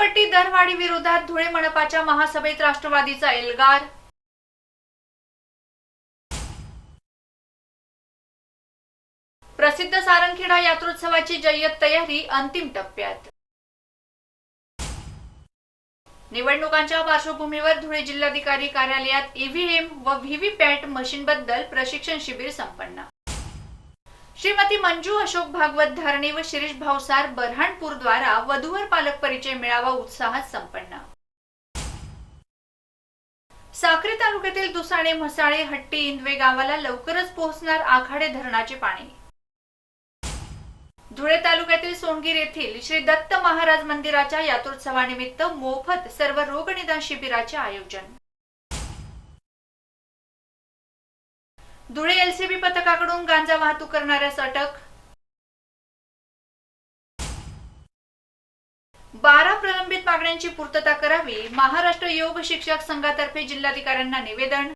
घरपट्टी दरवाढी विरोधात धुळे मनपाच्या महासभेत राष्ट्रवादीचा एल्गार. प्रसिद्ध सारंगखेडा यात्रोत्सवाची जय्यत तयारी अंतिम टप्प्यात. निवडणुकांच्या पार्श्वभूमीवर धुळे जिल्हाधिकारी कार्यालयात ईव्हीएम व व्हीव्हीपॅट मशीनबद्दल प्रशिक्षण शिबिर संपन्न. श्रीमती मंजू अशोक भागवत धारणे व शिरीष भावसार बऱ्हाणपूर द्वारा वधूवर पालक परिचय मेळावा उत्साहात संपन्न. साक्री तालुक्यातील दुसाणे म्हसाळे हट्टी इंदवे गावाला लवकरच पोहोचणार आखाडे धरणाचे पाणी. धुळे तालुक्यातील सोनगीर येथील श्री दत्त महाराज मंदिराच्या यात्रोत्सवानिमित्त मोफत सर्व रोग निदान शिबिराचे आयोजन. धुळे एलसीबी पथकाकडून गांजा वाहतूक करणाऱ्यास अटक बारा प्रलंबित मागण्यांची पूर्तता करावी महाराष्ट्र योग शिक्षक संघातर्फे जिल्हाधिकाऱ्यांना निवेदन.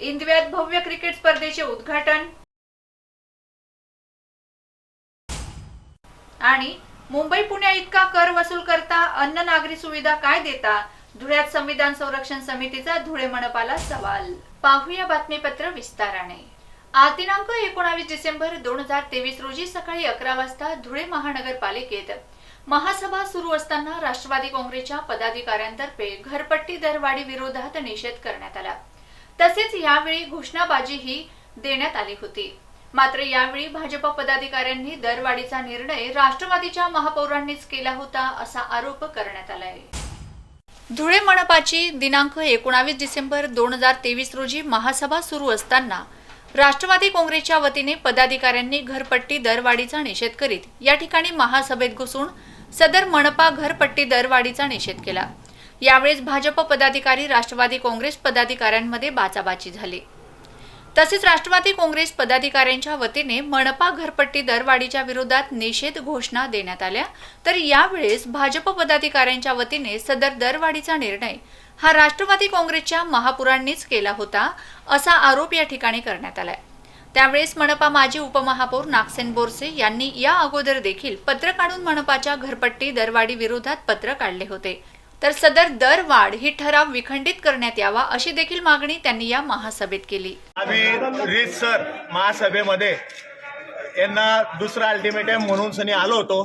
इंदव्यात भव्य क्रिकेट स्पर्धेचे उद्घाटन. आणि मुंबई पुण्या इतका कर वसूल करता अन्न नागरी सुविधा काय देता? धुळ्यात संविधान संरक्षण समितीचा धुळे मनपाला सवाल. पाहूया बातमीपत्र विस्ताराने. आज दिनांक एकोणावीस डिसेंबर दोन हजार तेवीस रोजी सकाळी अकरा वाजता धुळे महानगरपालिकेत महासभा सुरू असताना राष्ट्रवादी काँग्रेसच्या पदाधिकाऱ्यांतर्फे घरपट्टी दरवाढी विरोधात निषेध करण्यात आला. तसेच यावेळी घोषणाबाजीही देण्यात आली होती. मात्र यावेळी भाजप पदाधिकाऱ्यांनी दरवाढीचा निर्णय राष्ट्रवादीच्या महापौरांनीच केला होता असा आरोप करण्यात आला आहे धुळे मनपाची दिनांक एकोणावीस डिसेंबर दोन हजार तेवीस रोजी महासभा सुरू असताना राष्ट्रवादी काँग्रेसच्या वतीने पदाधिकाऱ्यांनी घरपट्टी दरवाढीचा निषेध करीत या ठिकाणी महासभेत घुसून सदर मनपा घरपट्टी दरवाढीचा निषेध केला. यावेळेस भाजप पदाधिकारी राष्ट्रवादी काँग्रेस पदाधिकाऱ्यांमध्ये बाचाबाची झाली. तसेच राष्ट्रवादी काँग्रेस पदाधिकाऱ्यांच्या वतीने मनपा घरपट्टी दरवाढीच्या विरोधात निषेध घोषणा देण्यात आल्या. तर यावेळेस भाजप पदाधिकाऱ्यांच्या वतीने सदर दरवाढीचा निर्णय हा राष्ट्रवादी काँग्रेसच्या महापुरांनीच केला होता असा आरोप या ठिकाणी करण्यात आलाय. त्यावेळेस मनपा माजी उपमहापौर नागसेन बोरसे यांनी या अगोदर देखील पत्र काढून मनपाच्या घरपट्टी दरवाढी विरोधात पत्र काढले होते. तर सदर दरवाढ ही ठराव विखंडित करण्यात यावा अशी देखील मागणी त्यांनी या महासभेत केली. आम्ही रीतसर महासभेमध्ये यांना दुसरा अल्टिमेटम म्हणून सनी आलो होतो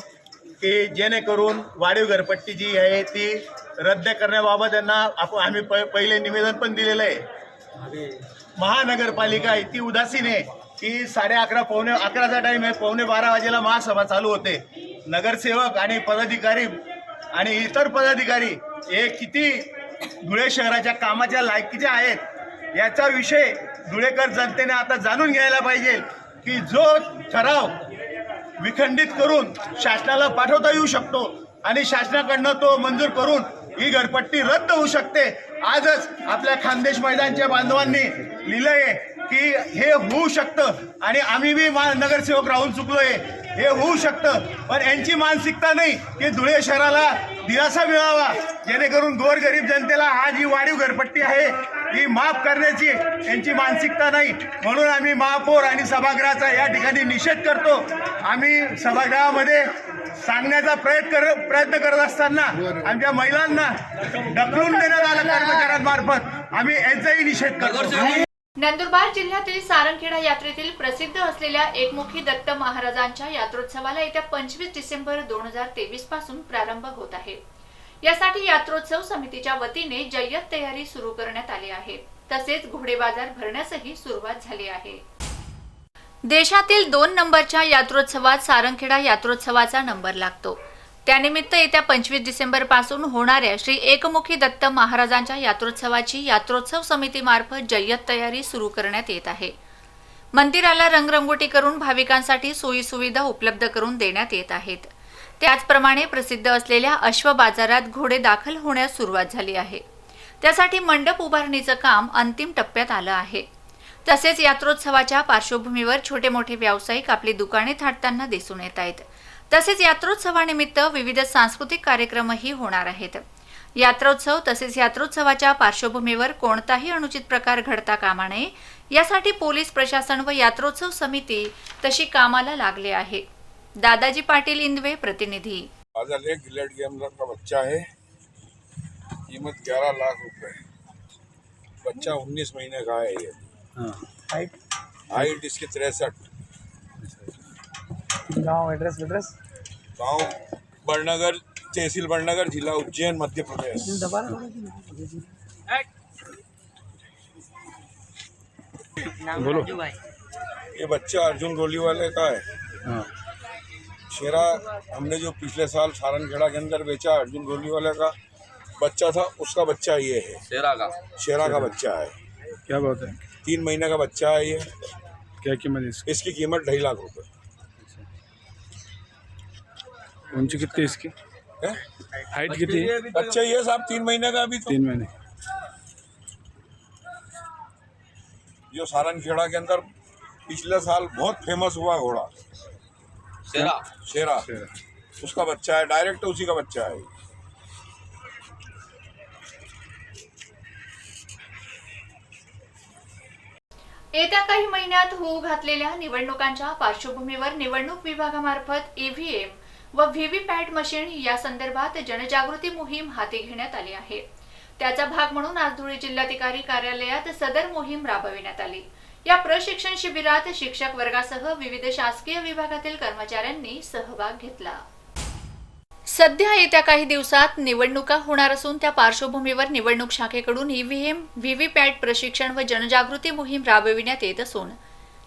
की जेणेकरून वाढीव घरपट्टी जी आहे ती रद्द करण्याबाबत यांना आपण आम्ही प पहिले निवेदन पण दिलेलं आहे. महानगरपालिका इतकी उदासीन आहे की साडे अकरा पावणे अकराचा टाईम आहे पावणे बारा वाजेला महासभा चालू होते. नगरसेवक आणि पदाधिकारी आणि इतर पदाधिकारी हे किती धुळे शहराच्या कामाच्या लायकीचे आहेत याचा विषय धुळेकर जनतेने आता जाणून घ्यायला पाहिजे की जो ठराव विखंडित करून शासनाला पाठवता येऊ शकतो आणि शासनाकडनं तो मंजूर करून ही घरपट्टी रद्द होऊ शकते. आजच आपल्या खानदेश मैदानच्या बांधवांनी लिहिलंय की हे होऊ शकतं. आणि आम्ही बी मा नगरसेवक राहून चुकलोय. हे होऊ शकतं. पण यांची मानसिकता नाही की धुळे शहराला दिलासा मिळावा. जेणेकरून गोरगरीब जनतेला हा जी वाढीव घरपट्टी आहे ही माफ करण्याची यांची मानसिकता नाही. म्हणून आम्ही महापौर आणि सभागृहाचा या ठिकाणी निषेध करतो. आम्ही सभागृहामध्ये सांगण्याचा प्रयत्न कर प्रयत्न करत असताना आमच्या महिलांना ढकलून देण्यात आलं कर्मचाऱ्यांमार्फत. आम्ही यांचाही निषेध करतो. नंदुरबार जिल्ह्यातील सारंगखेडा यात्रेतील प्रसिद्ध असलेल्या एकमुखी दत्त महाराजांच्या यात्रोत्सवाला येत्या पंचवीस डिसेंबर दोन हजार तेवीसपासून प्रारंभ होत आहे. यासाठी यात्रोत्सव समितीच्या वतीने जय्यत तयारी सुरू करण्यात आली आहे. तसेच घोडे बाजार भरण्यासही सुरुवात झाली आहे. देशातील दोन नंबरच्या यात्रोत्सवात सारंगखेडा यात्रोत्सवाचा नंबर लागतो. त्यानिमित्त येत्या पंचवीस डिसेंबरपासून होणाऱ्या श्री एकमुखी दत्त महाराजांच्या यात्रोत्सवाची यात्रोत्सव समितीमार्फत जय्यत तयारी सुरू करण्यात येत आहे. मंदिराला रंगरंगोटी करून भाविकांसाठी सोयीसुविधा उपलब्ध करून देण्यात येत आहेत. त्याचप्रमाणे प्रसिद्ध असलेल्या अश्व बाजारात घोडे दाखल होण्यास सुरुवात झाली आहे. त्यासाठी मंडप उभारणीचं काम अंतिम टप्प्यात आलं आहे. तसेच यात्रोत्सवाच्या पार्श्वभूमीवर छोटे मोठे व्यावसायिक आपली दुकाने थाटताना दिसून येत आहेत. तसेच यात्रोत्सवानिमित्त विविध सांस्कृतिक कार्यक्रमही होणार आहेत. यात्रोत्सव तसेच यात्रोत्सवाच्या पार्श्वभूमीवर कोणताही अनुचित प्रकार घडता कामा नये. यासाठी पोलीस प्रशासन व यात्रोत्सव समिती तशी कामाला लागले आहे. दादाजी पाटील इंदवे प्रतिनिधी. बादल एक गिलेट गेम का बच्चा है कीमत ग्यारह लाख रुपए बच्चा उन्नीस महीने का है. ये हाइट हाइट इसकी तिरसठ. गाँव एड्रेस एड्रेस। गाँव बड़नगर तहसील बड़नगर जिला उज्जैन मध्य प्रदेश। बोलो ये बच्चा अर्जुन गोली वाले का है। हाँ। शेरा हमने जो पिछले साल सारनखेड़ा के अंदर बेचा अर्जुन गोली वाले का बच्चा था उसका बच्चा ये है। शेरा का। शेरा का बच्चा है। क्या बात है? तीन महीने का बच्चा है ये। क्या कीमत इसकी? इसकी कीमत ढाई लाख रुपए। ऊंची कितनी है इसकी? है? हाइट कितनी है? बच्चा ये साहब तीन महीने का अभी तो तीन महीने। जो सारनखेड़ा के अंदर पिछले साल बहुत फेमस हुआ घोड़ा। शेरा। शेरा। शेरा। उसका बच्चा है डायरेक्ट उसी का बच्चा है। येत्या काही महिन्यात होऊ घातलेल्या निवडणुकांच्या पार्श्वभूमीवर निवडणूक विभागामार्फत ईव्हीएम व व्हीव्हीपॅट मशीन या संदर्भात जनजागृती मोहीम हाती घेण्यात आली आहे. त्याचा भाग म्हणून आज धुळे जिल्हाधिकारी कार्यालयात सदर मोहीम राबविण्यात आली. या प्रशिक्षण शिबिरात शिक्षक वर्गासह विविध शासकीय विभागातील कर्मचाऱ्यांनी सहभाग घेतला. सध्या येत्या काही दिवसात निवडणुका होणार असून त्या पार्श्वभूमीवर निवडणूक शाखेकडून ईव्हीएम व्हीव्हीपॅट प्रशिक्षण व जनजागृती मोहीम राबविण्यात येत असून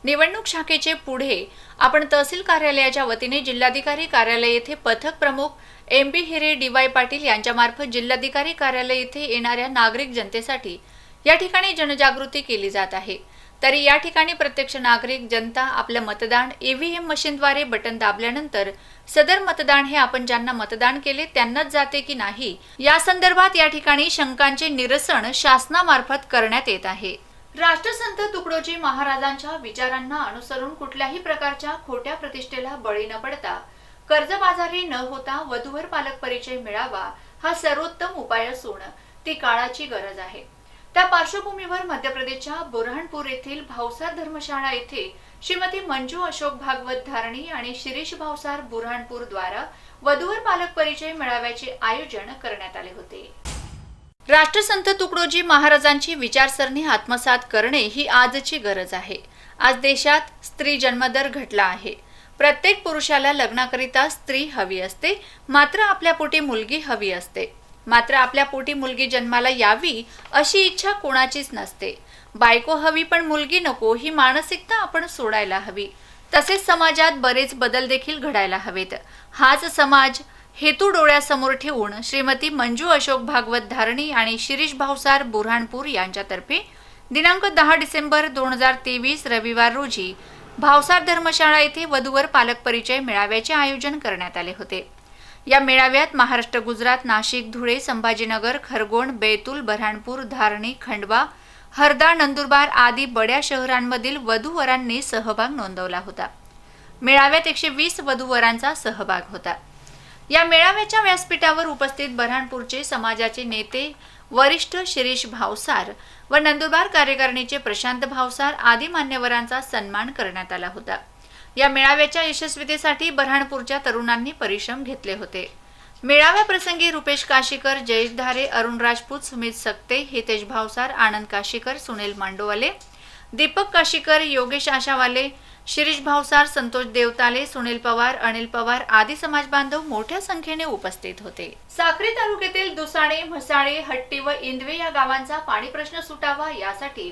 निवडणूक शाखेचे पुढे आपण तहसील कार्यालयाच्या वतीने जिल्हाधिकारी कार्यालय येथे पथक प्रमुख M B Hire D Y Patil यांच्यामार्फत जिल्हाधिकारी कार्यालय येथे येणाऱ्या नागरिक जनतेसाठी या ठिकाणी जनजागृती केली जात आहे. तरी या ठिकाणी प्रत्यक्ष नागरिक जनता आपलं मतदान ईव्हीएम मशीनद्वारे बटन दाबल्यानंतर सदर मतदान हे आपण ज्यांना मतदान केले त्यांनाच जाते की नाही? या संदर्भात या ठिकाणी शंकांचे निरसन शासनामार्फत करण्यात येत आहे. राष्ट्रसंत तुकडोजी महाराजांच्या विचारांना अनुसरून कुठल्याही प्रकारच्या खोट्या प्रतिष्ठेला बळी न पडता कर्जबाजारी न होता वधूवर पालक परिचय मिळावा हा सर्वोत्तम उपाय असून ती काळाची गरज आहे. त्या पार्श्वभूमीवर मध्य प्रदेशच्या बुरहानपूर येथील भावसार धर्मशाळा येथे श्रीमती मंजू अशोक भागवत धारणी आणि शिरीष भावसार बुरहानपूर द्वारा वधूवर पालक परिचय मेळाव्याचे आयोजन करण्यात आले होते. राष्ट्रसंत तुकडोजी महाराजांची विचारसरणी आत्मसात करणे ही आजची गरज आहे. आज देशात स्त्री जन्मदर घटला आहे. प्रत्येक पुरुषाला लग्नाकरिता स्त्री हवी असते मात्र आपल्या पोटी मुलगी हवी असते. मात्र आपल्या पोटी मुलगी जन्माला यावी अशी इच्छा कोणाचीच नसते. बायको हवी पण मुलगी नको ही मानसिकता आपण सोडायला हवी. तसेच समाजात बरेच बदल देखील घडायला हवेत. हाच समाज हेतू डोळ्यासमोर ठेवून श्रीमती मंजू अशोक भागवत धारणी आणि शिरीष भावसार बुऱ्हाणपूर यांच्यातर्फे दिनांक दहा डिसेंबर दोन हजार तेवीस रविवार रोजी भावसार धर्मशाळा येथे वधूवर पालक परिचय मेळाव्याचे आयोजन करण्यात आले होते. या मेळाव्यात महाराष्ट्र गुजरात नाशिक धुळे संभाजीनगर खरगोण बैतूल बऱ्हाणपूर धारणी खंडवा हरदा नंदुरबार आदी बड्या शहरांमधील वधूवरांनी सहभाग नोंदवला होता. मेळाव्यात एकशे वीस वधूवरांचा सहभाग होता. या मेळाव्याच्या व्यासपीठावर उपस्थित बऱ्हाणपूरचे समाजाचे नेते वरिष्ठ शिरीष भावसार व नंदुरबार कार्यकारिणीचे प्रशांत भावसार आदी मान्यवरांचा सन्मान करण्यात आला होता. या मेळाव्याच्या यशस्वीतेसाठी बऱ्हाणपूरच्या तरुणांनी परिश्रम घेतले होते. मेळाव्याप्रसंगी रुपेश काशीकर जयेश धारे अरुण राजपूत सुमित सक्ते हितेश भावसार आनंद काशीकर सुनील मांडोवाले दीपक काशीकर योगेश आशावाले शिरीष भावसार संतोष देवताले सुनील पवार अनिल पवार आदी समाज बांधव मोठ्या संख्येने उपस्थित होते. साक्री तालुक्यातील दुसाणे म्हसाळे हट्टी व इंदवे या गावांचा पाणी प्रश्न सुटावा यासाठी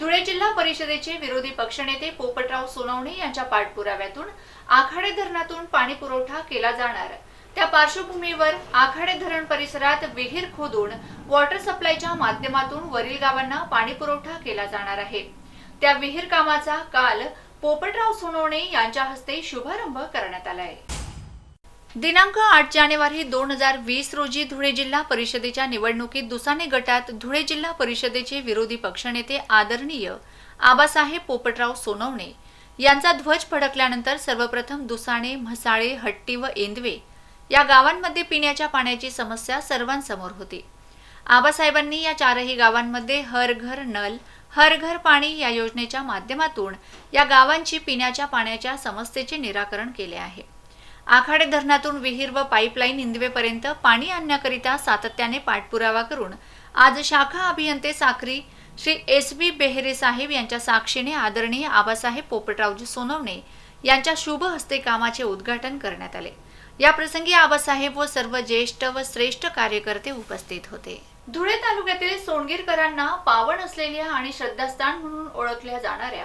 धुळे जिल्हा परिषदेचे विरोधी पक्षनेते पोपटराव सोनवणे यांच्या पाठपुराव्यातून आखाडे धरणातून पाणी पुरवठा केला जाणार. त्या पार्श्वभूमीवर आखाडे धरण परिसरात विहीर खोदून वॉटर सप्लायच्या माध्यमातून वरील गावांना पाणी पुरवठा केला जाणार आहे. त्या विहीर कामाचा काल पोपटराव सोनवणे यांच्या हस्ते शुभारंभ करण्यात आलाय. दिनांक आठ जानेवारी दोन हजार वीस रोजी धुळे जिल्हा परिषदेच्या निवडणुकीत दुसाने गटात धुळे जिल्हा परिषदेचे विरोधी पक्षनेते आदरणीय आबासाहेब पोपटराव सोनवणे यांचा ध्वज फडकल्यानंतर सर्वप्रथम दुसाणे म्हसाळे हट्टी व एंदवे या गावांमध्ये पिण्याच्या पाण्याची समस्या सर्वांसमोर होती. आबासाहेबांनी या चारही गावांमध्ये हर घर नल हर घर पाणी या योजनेच्या माध्यमातून या गावांची पिण्याच्या पाण्याच्या समस्येचे निराकरण केले आहे. आखाडे धरणातून विहीर व पाईपलाईन इंदवेपर्यंत पाणी आणण्याकरिता सातत्याने पाठपुरावा करून आज शाखा अभियंते साखरी श्री एस बी बेहरे साहेब यांच्या साक्षीने आदरणीय आबासाहेब पोपटरावजी सोनवणे यांच्या शुभ हस्ते कामाचे उद्घाटन करण्यात आले. याप्रसंगी आबासाहेब व सर्व ज्येष्ठ व श्रेष्ठ कार्यकर्ते उपस्थित होते. धुळे तालुक्यातील सोनगीरकरांना पावन असलेल्या आणि श्रद्धास्थान म्हणून ओळखल्या जाणाऱ्या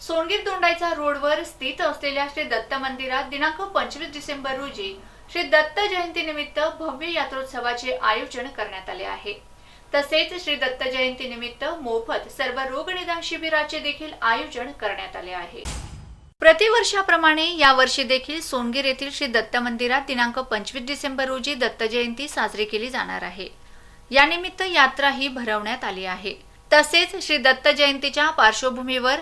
सोनगीर दोंडाईचा रोडवर स्थित असलेल्या श्री दत्त मंदिरात दिनांक पंचवीस डिसेंबर रोजी श्री दत्त जयंती निमित्त भव्य यात्रोत्सवाचे आयोजन करण्यात आले आहे. तसेच श्री दत्त जयंती निमित्त मोफत सर्व रोग निदान शिबिराचे देखील आयोजन करण्यात आले आहे. प्रतिवर्षाप्रमाणे यावर्षी देखील सोनगीर येथील श्री दत्त मंदिरात दिनांक पंचवीस डिसेंबर रोजी दत्त जयंती साजरी केली जाणार आहे. यानिमित्त यात्रा ही भरवण्यात आली आहे. तसेच श्री दत्त जयंतीच्या पार्श्वभूमीवर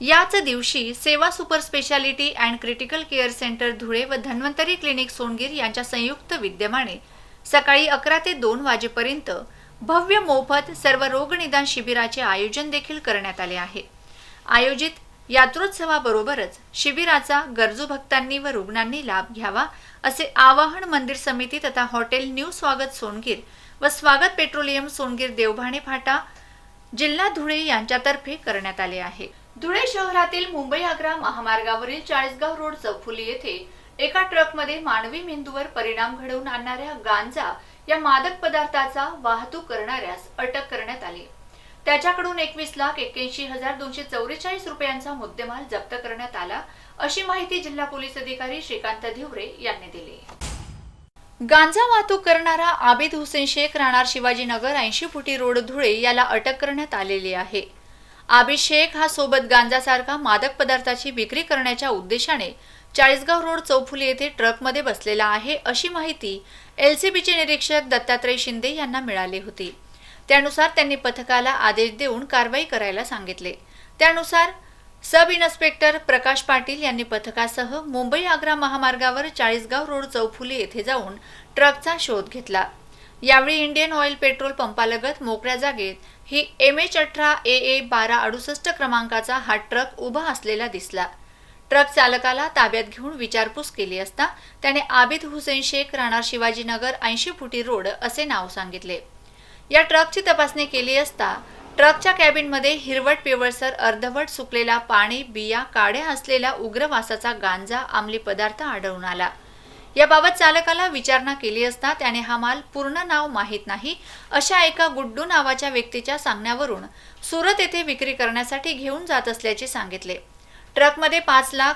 याच दिवशी सेवा super speciality and critical care centre Dhule व धन्वंतरी क्लिनिक सोनगीर यांच्या संयुक्त विद्यमाने सकाळी अकरा ते दोन वाजेपर्यंत भव्य मोफत सर्व रोगनिदान शिबिराचे आयोजन देखील करण्यात आले आहे. आयोजित यात्रोत्सवाबरोबरच शिबिराचा गरजू भक्तांनी व रुग्णांनी लाभ घ्यावा असे आवाहन मंदिर समिती तथा हॉटेल न्यू स्वागत सोनगीर व स्वागत पेट्रोलियम सोनगीर देवभाणे फाटा जिल्हा धुळे यांच्यातर्फे करण्यात आले आहे. धुळे शहरातील मुंबई आग्रा महामार्गावरील चाळीसगाव रोड चौफुली येथे एका ट्रकमध्ये मानवी मेंदूवर परिणाम घडवून आणणाऱ्या गांजा या मादक पदार्थाचा वाहतूक करणाऱ्यास अटक करण्यात आली. त्याच्याकडून एकवीस लाख एक्क्याऐंशी हजार दोनशे चौवेचाळीस रुपयांचा मुद्देमाल जप्त करण्यात आला अशी माहिती जिल्हा पोलीस अधिकारी श्रीकांत धिवरे यांनी दिली. गांजा वाहतूक करणारा आबिद हुसेन शेख राहणार शिवाजीनगर ऐंशी फुटी रोड धुळे याला अटक करण्यात आलेली आहे. आबिद शेख हा सोबत गांजासारखा मादक पदार्थाची विक्री करण्याच्या उद्देशाने चाळीसगाव रोड चौफुली येथे ट्रकमध्ये बसलेला आहे अशी माहिती एलसीबीचे निरीक्षक दत्तात्रय शिंदे यांना मिळाली होती. त्यानुसार त्यांनी पथकाला आदेश देऊन कारवाई करायला सांगितले. त्यानुसार सब इन्स्पेक्टर प्रकाश पाटील यांनी पथकासह मुंबई आग्रा महामार्गावर चाळीसगाव रोड चौफुली येथे जाऊन ट्रकचा शोध घेतला. यावेळी इंडियन ऑइल पेट्रोल पंपालगत मोकळ्या जागेत ही एम एच अठरा ए ए बारा अडुसष्ट क्रमांकाचा हा ट्रक उभा असलेला दिसला. ट्रक चालकाला ताब्यात घेऊन विचारपूस केली असता त्याने आबिद हुसेन शेख राहणार शिवाजीनगर ऐंशी फुटी रोड असे नाव सांगितले. या ट्रकची तपासणी केली असता ट्रकच्या कॅबिनमध्ये हिरवट पिवळसर अर्धवट सुकलेला पाणी बिया काड्या असलेला उग्र वासाचा गांजा अंमली पदार्थ आढळून आला. याबाबत चालकाला विचारणा केली असता त्याने हा माल पूर्ण नाव माहीत नाही अशा एका गुड्डू नावाच्या व्यक्तीच्या सांगण्यावरून सुरत येथे विक्री करण्यासाठी घेऊन जात असल्याचे सांगितले. ट्रकमध्ये पाच लाख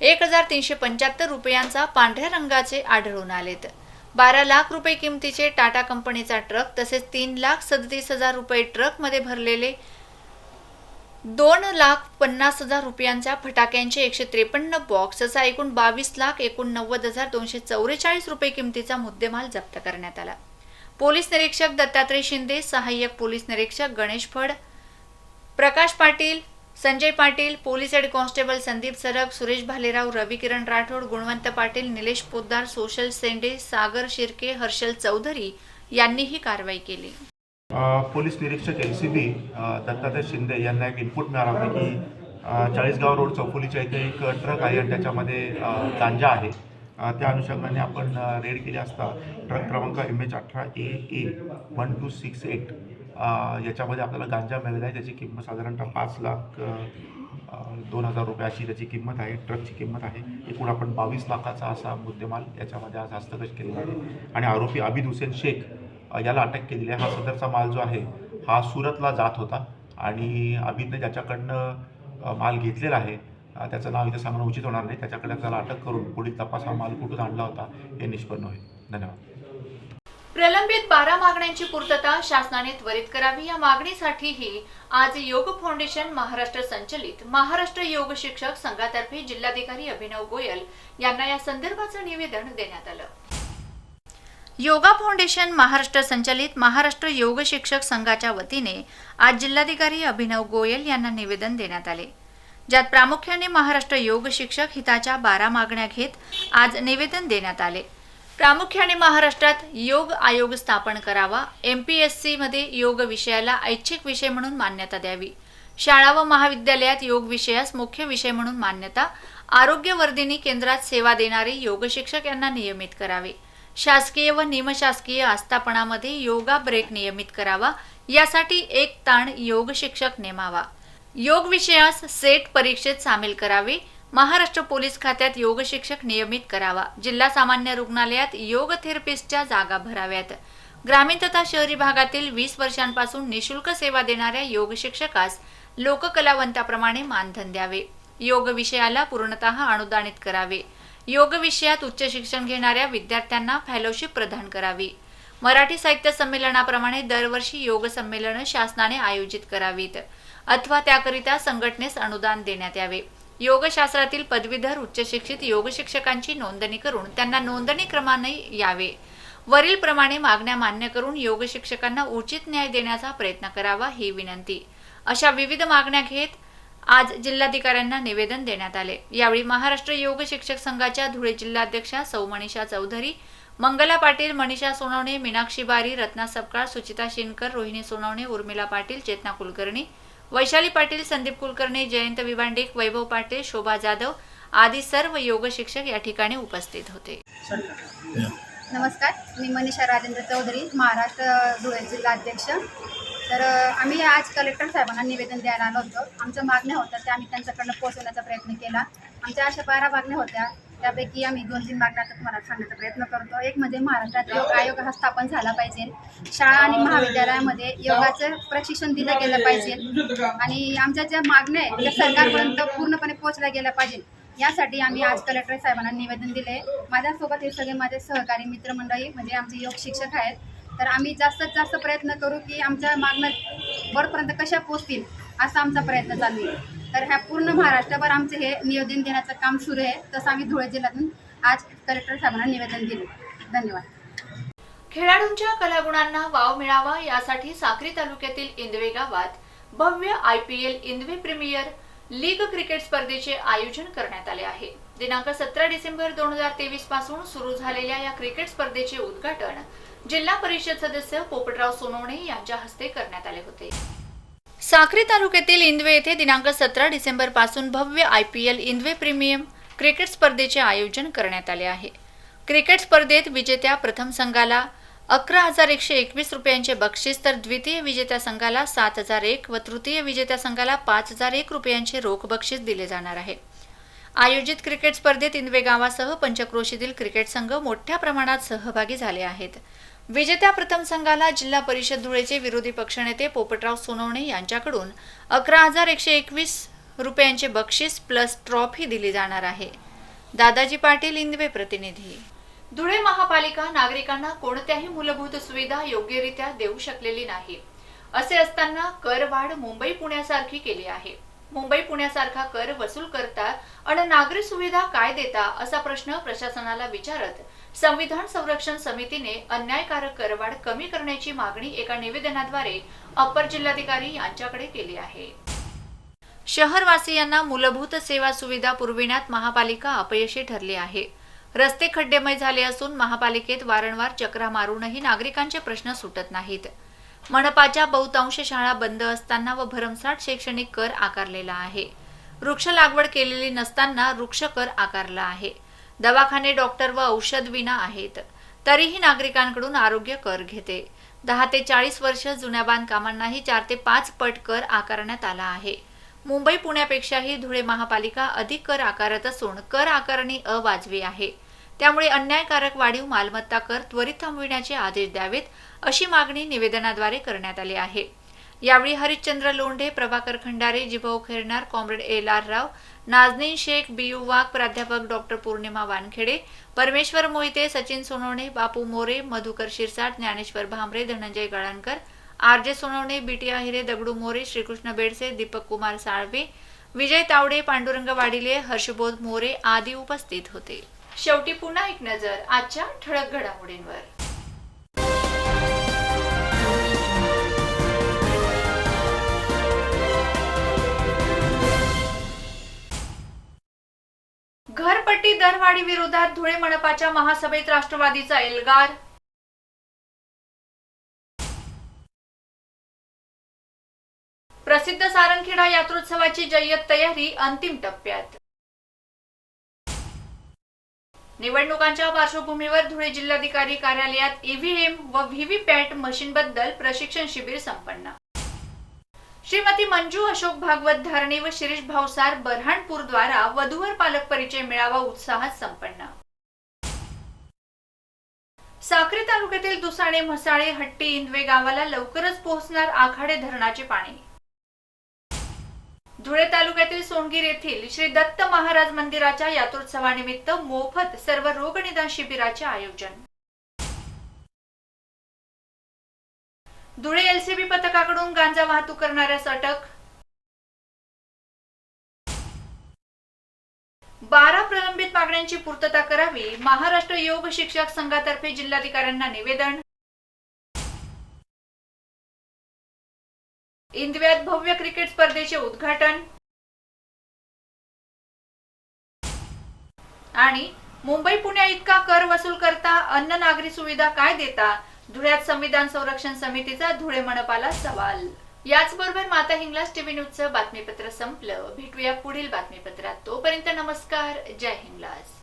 एक हजार तीनशे पंच्याहत्तर रुपयांचा पांढऱ्या रंगाचे आढळून आलेत. बारा लाख रुपये किमतीचे टाटा कंपनीचा ट्रक तसेच तीन लाख सदतीस हजार रुपये ट्रकमध्ये भरलेले दोन लाख पन्नास हजार रुपयांच्या फटाक्यांचे एकशे त्रेपन्न बॉक्स असा एकूण बावीस लाख एकोणनव्वद हजार दोनशे चौवेचाळीस रुपये किमतीचा मुद्देमाल जप्त करण्यात आला. पोलीस निरीक्षक दत्तात्रय शिंदे सहाय्यक पोलीस निरीक्षक Ganesh Phad Prakash Patil Sanjay Patil police head constable Sandeep Sarab Suresh Bhalerao Ravi Kiran Rathod Gunwant Patil Nilesh Poddar social सेंडे सागर शिर्के हर्षल चौधरी यांनी ही कारवाई केली. पोलीस निरीक्षक L C B Dattatray Shinde यांना एक इनपुट मिळाला होता की चाळीसगाव रोड चौफुलीच्या इथे एक ट्रक आहे आणि त्याच्यामध्ये गांजा आहे. त्या अनुषंगाने आपण रेड केली असता ट्रक क्रमांक एम एच अठरा A A one two six eight याच्यामध्ये आपल्याला गांजा मिळेल आहे त्याची किंमत साधारणतः पाच लाख दोन हजार रुपये अशी त्याची किंमत आहे ट्रकची किंमत आहे. एकूण आपण बावीस लाखाचा असा मुद्देमाल याच्यामध्ये आज हस्तगत केलेला आहे. आणि आरोपी आबिद हुसेन शेख याला अटक केलेली आहे. हा सदरचा माल जो आहे हा सुरतला जात होता. आणि अभितने ज्याच्याकडनं माल घेतलेला आहे त्याचं नाव इथे सांगणं उचित होणार नाही. त्याच्याकडे त्याला अटक करून पुढील तपास हा माल कुठून आणला होता हे निष्पन्न होईल. धन्यवाद. प्रलंबित बारा मागण्यांची पूर्तता शासनाने त्वरित करावी. या मागणीसाठीही आज योग फाउंडेशन महाराष्ट्र संचलित महाराष्ट्र योग शिक्षक संघातर्फे जिल्हाधिकारी अभिनव गोयल यांना या संदर्भाचं निवेदन देण्यात आलं. योगा फाउंडेशन महाराष्ट्र संचलित महाराष्ट्र योग शिक्षक संघाच्या वतीने आज जिल्हाधिकारी अभिनव गोयल यांना निवेदन देण्यात आले. ज्यात प्रामुख्याने महाराष्ट्र योग शिक्षक हिताच्या बारा मागण्या घेत आज निवेदन देण्यात आले. प्रामुख्याने महाराष्ट्रात योग आयोग स्थापन करावा. एम पी एसमध्ये योग विषयाला ऐच्छिक विषय म्हणून मान्यता द्यावी. शाळा व महाविद्यालयात योग विषयास मुख्य विषय म्हणून मान्यता आरोग्यवर्धिनी केंद्रात सेवा देणारे योग शिक्षक यांना नियमित करावे. शासकीय व निमशासकीय आस्थापनामध्ये योगा ब्रेक नियमित करावा. यासाठी एक ताण योग शिक्षक नेमावा. योग विषयास सेट परीक्षेत सामील करावे. महाराष्ट्र पोलीस खात्यात योग शिक्षक नियमित करावा. जिल्हा सामान्य रुग्णालयात योग थेरपिस्टच्या जागा भराव्यात. ग्रामीण तथा शहरी भागातील वीस वर्षांपासून निशुल्क सेवा देणाऱ्या योग शिक्षकास लोककलावंताप्रमाणे मानधन द्यावे. योग विषयाला पूर्णतः अनुदानित करावे. योग विषयात उच्च शिक्षण घेणाऱ्या विद्यार्थ्यांना फॅलोशिप प्रदान करावी. मराठी साहित्य संमेलनाप्रमाणे दरवर्षी योग संमेलन शासनाने आयोजित करावीत. अथवा त्याकरिता संघटनेस अनुदान देण्यात यावे. योगशास्त्रातील पदवीधर उच्च शिक्षित योग शिक्षकांची नोंदणी करून त्यांना नोंदणी क्रमाने यावे. वरील प्रमाणे मागण्या मान्य करून योग शिक्षकांना उचित न्याय देण्याचा प्रयत्न करावा ही विनंती. अशा विविध मागण्या घेत आज जिल्हाधिकाऱ्यांना निवेदन देण्यात आले. यावेळी महाराष्ट्र योग शिक्षक संघाच्या धुळे जिल्हाध्यक्षा सौ मनीषा चौधरी मंगला पाटील मनीषा सोनवणे मीनाक्षी बारी रत्ना सपकाळ सुचिता शिनकर रोहिणी सोनवणे उर्मिला पाटील चेतना कुलकर्णी वैशाली पाटील संदीप कुलकर्णी जयंत विभांडिक वैभव पाटील शोभा जाधव आदी सर्व योग शिक्षक या ठिकाणी उपस्थित होते. नमस्कार मी मनीषा राजेंद्र चौधरी महाराष्ट्र धुळे जिल्हा अध्यक्ष. तर आम्ही आज कलेक्टर साहेबांना निवेदन द्यायला आलो होतो. आमच्या मागण्या होत्या त्या आम्ही त्यांच्याकडनं पोहोचवण्याचा प्रयत्न केला. आमच्या अशा बारा मागण्या होत्या. त्यापैकी आम्ही दोन तीन मागण्या आता तुम्हाला सांगण्याचा प्रयत्न करतो. एक म्हणजे महाराष्ट्रात योग आयोग हा स्थापन झाला पाहिजे. शाळा आणि महाविद्यालयामध्ये योगाचं प्रशिक्षण दिलं गेलं पाहिजे. आणि आमच्या ज्या मागण्या आहेत त्या सरकारपर्यंत पूर्णपणे पोहोचल्या गेल्या पाहिजे यासाठी आम्ही आज कलेक्टर साहेबांना निवेदन दिले माझ्यासोबत हे सगळे माझे सहकारी मित्रमंडळी म्हणजे आमचे योग शिक्षक आहेत. तर आम्ही जास्तीत जास्त प्रयत्न करू की आमच्या मागण्या वरपर्यंत कशा पोचतील असा आमचा प्रयत्न चालू आहे. तर ह्या पूर्ण महाराष्ट्रभर आमचे हे निवेदन देण्याचं काम सुरू आहे. तसं आम्ही धुळे जिल्ह्यातून आज कलेक्टर साहेबांना निवेदन दिले. धन्यवाद. खेळाडूंच्या कलागुणांना वाव मिळावा यासाठी साक्री तालुक्यातील इंदवे गावात भव्य I P L Indave premier league cricket स्पर्धेचे आयोजन करण्यात आले आहे. दिनांक सतरा डिसेंबर दोन हजार तेवीसपासून सुरू झालेल्या या क्रिकेट स्पर्धेचे उद्घाटन जिल्हा परिषद सदस्य पोपटराव सोनवणे यांच्या हस्ते करण्यात आले होते. साक्री तालुक्यातील इंदवे येथे दिनांक सतरा डिसेंबरपासून भव्य I P L Indave premium cricket स्पर्धेचे आयोजन करण्यात आले आहे. क्रिकेट स्पर्धेत विजेत्या प्रथम संघाला अकरा हजार एकशे एकवीस रुपयांचे बक्षीस तर द्वितीय विजेत्या संघाला सात हजार एक व तृतीय विजेत्या संघाला पाच हजार एक रुपयांचे रोख बक्षीस दिले जाणार आहे. आयोजित क्रिकेट स्पर्धेत इंदवे गावासह पंचक्रोशीतील क्रिकेट संघ मोठ्या प्रमाणात सहभागी झाले आहेत. विजेत्या प्रथम संघाला जिल्हा परिषद धुळेचे विरोधी पक्षनेते पोपटराव सोनवणे यांच्याकडून अकरा हजार एकशे एकवीस रुपयांचे बक्षीस प्लस ट्रॉफी दिली जाणार आहे. दादाजी पाटील इंदवे प्रतिनिधी. धुळे महापालिका नागरिकांना कोणत्याही मूलभूत सुविधा योग्यरित्या देऊ शकलेली नाही. असे असताना करवाढ मुंबई पुण्यासारखी केली आहे. मुंबई पुण्यासारखा कर वसूल करता आणि नागरी सुविधा काय देता असा प्रश्न प्रशासनाला विचारत संविधान संरक्षण समितीने अन्यायकारक करवाढ कमी करण्याची मागणी एका निवेदनाद्वारे अपर जिल्हाधिकारी यांच्याकडे केली आहे. शहरवासियांना मूलभूत सेवा सुविधा पुरविण्यात महापालिका अपयशी ठरली आहे. रस्ते खड्डेमय झाले असून महापालिकेत वारंवार चक्रा मारूनही नागरिकांचे प्रश्न सुटत नाहीत. मनपाच्या बहुतांश शाळा बंद असताना व भरमसाठ शैक्षणिक कर आकारलेला आहे. वृक्ष लागवड केलेली नसताना वृक्ष कर आकारला आहे. दवाखाने डॉक्टर व औषध विना आहेत. तरीही नागरिकांकडून आरोग्य कर घेते. दहा ते चाळीस वर्ष जुन्या बांधकामांनाही चार ते पाच पट कर आकारण्यात आला आहे. मुंबई पुण्यापेक्षाही धुळे महापालिका अधिक कर आकारत असून कर आकारणी अवाजवी आहे. त्यामुळे अन्यायकारक वाढीव मालमत्ता कर त्वरित थांबविण्याचे आदेश द्यावेत अशी मागणी निवेदनाद्वारे करण्यात आली आहे. यावेळी Harishchandra Londhe Prabhakar Khandare Jibhau Khernar comrade L R Rao Nazneen Shaikh B U Wagh प्राध्यापक doctor Pournima Wankhede Parmeshwar Mohite Sachin Sonawane Bapu More Madhukar Shirsat Dnyaneshwar Bhambare Dhananjay Galankar R J Sonawane B T Ahire Dagdu More Shrikrishna Bedse Deepak Kumar Salve Vijay Tawde Pandurang Wadile Harshbodh More आदी उपस्थित होते. शेवटी पुन्हा एक नजर आजच्या ठळक घडामोडींवर. घरपट्टी दरवाढी विरोधात धुळे मनपाच्या महासभेत राष्ट्रवादीचा एल्गार. प्रसिद्ध सारंगखेडा यात्रोत्सवाची जय्यत तयारी अंतिम टप्प्यात. निवडणुकांच्या पार्श्वभूमीवर धुळे जिल्हाधिकारी कार्यालयात ईव्हीएम व व्हीव्हीपॅट मशीनबद्दल प्रशिक्षण शिबिर संपन्न. श्रीमती मंजू अशोक भागवत धारणे व शिरीष भावसार बऱ्हाणपूर द्वारा वधूवर पालक परिचय मेळावा उत्साहात संपन्न. साक्री तालुक्यातील दुसाणे म्हसाळे हट्टी इंदवे गावाला लवकरच पोहोचणार आखाडे धरणाचे पाणी. धुळे तालुक्यातील सोनगीर येथील श्री दत्त महाराज मंदिराच्या यात्रोत्सवानिमित्त मोफत सर्व रोग निदान शिबिराचे आयोजन. धुळे एलसीबी पथकाकडून गांजा वाहतूक करणाऱ्यास अटक बारा प्रलंबित मागण्यांची पूर्तता करावी महाराष्ट्र योग शिक्षक संघातर्फे जिल्हाधिकाऱ्यांना निवेदन. इंदव्यात भव्य क्रिकेट स्पर्धेचे उद्घाटन. आणि मुंबई पुण्या इतका कर वसूल करता अन्न नागरी सुविधा काय देता? धुळ्यात संविधान संरक्षण समितीचा धुळे मनपाला सवाल. याचबरोबर माता हिंगलाज टीव्ही न्यूजचं बातमीपत्र संपलं. भेटूया पुढील बातमीपत्रात. तोपर्यंत नमस्कार. जय हिंगलाज.